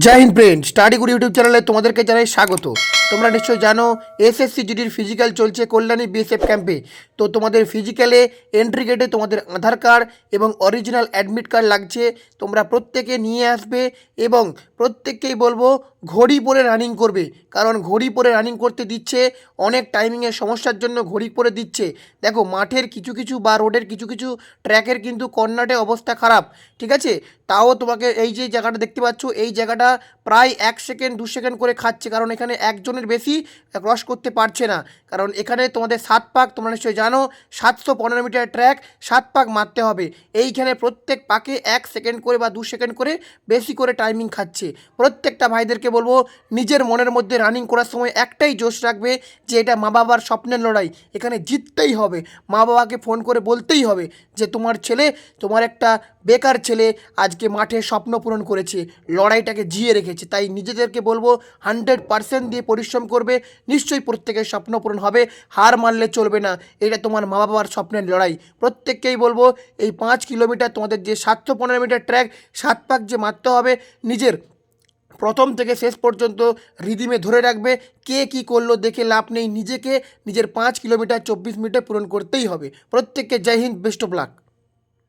Jai Hind friend study good YouTube চ্যানেলে তোমাদেরকে জানাই স্বাগত। তোমরা নিশ্চয়ই জানো এসএসসি জিডির ফিজিক্যাল চলছে কল্যাণী বিএসএফ ক্যাম্পে তো তোমাদের ফিজিক্যালে এন্ট্রি গেটে তোমাদের আধার কার্ড এবং অরিজিনাল অ্যাডমিট কার্ড লাগছে। তোমরা প্রত্যেকে নিয়ে আসবে এবং প্রত্যেককেই বলব, ঘড়ি পরে রানিং করবে। কারণ ঘড়ি পরে রানিং করতে দিচ্ছে, অনেক টাইমিংয়ের সমস্যার জন্য ঘড়ি পরে দিচ্ছে। দেখো, মাঠের কিছু কিছু বা রোডের কিছু কিছু ট্র্যাকের কিন্তু কর্নাটে অবস্থা খারাপ, ঠিক আছে? তাও তোমাকে এই যে জায়গাটা দেখতে পাচ্ছ, এই জায়গাটা প্রায় এক সেকেন্ড দু সেকেন্ড করে খাচ্ছে। কারণ এখানে একজনের বেশি ক্রস করতে পারছে না। কারণ এখানে তোমাদের সাত পাক, তোমরা নিশ্চয়ই জানো, সাতশো পনেরো মিটার ট্র্যাক সাত পাক মারতে হবে। এইখানে প্রত্যেক পাকে এক সেকেন্ড করে বা দু সেকেন্ড করে বেশি করে টাইমিং খাচ্ছে। প্রত্যেকটা ভাইদেরকে বলব, নিজের মনের মধ্যে রানিং করার সময় একটাই জোশ রাখবে যে এটা মা বাবার স্বপ্নের লড়াই। এখানে জিততেই হবে। মা বাবাকে ফোন করে বলতেই হবে যে তোমার ছেলে, তোমার একটা বেকার ছেলে আজকে মাঠে স্বপ্ন পূরণ করেছে, লড়াইটাকে জিয়ে রেখেছে। তাই নিজেদেরকে বলব হান্ড্রেড পার্সেন্ট দিয়ে পরিশ্রম করবে, নিশ্চয়ই প্রত্যেকের স্বপ্ন পূরণ হবে। হার মানলে চলবে না। এটা তোমার মা বাবার স্বপ্নের লড়াই। প্রত্যেককেই বলব, এই পাঁচ কিলোমিটার তোমাদের যে সাতশো পনেরো মিটার ট্র্যাক, সাত পাক যে মারতে হবে, নিজের প্রথম থেকে শেষ পর্যন্ত রিদিমে ধরে রাখবে। কে কি করল দেখে লাভ নেই। নিজেকে নিজের পাঁচ কিলোমিটার চব্বিশ মিনিটে পূরণ করতেই হবে। প্রত্যেককে Jai Hind, best of luck.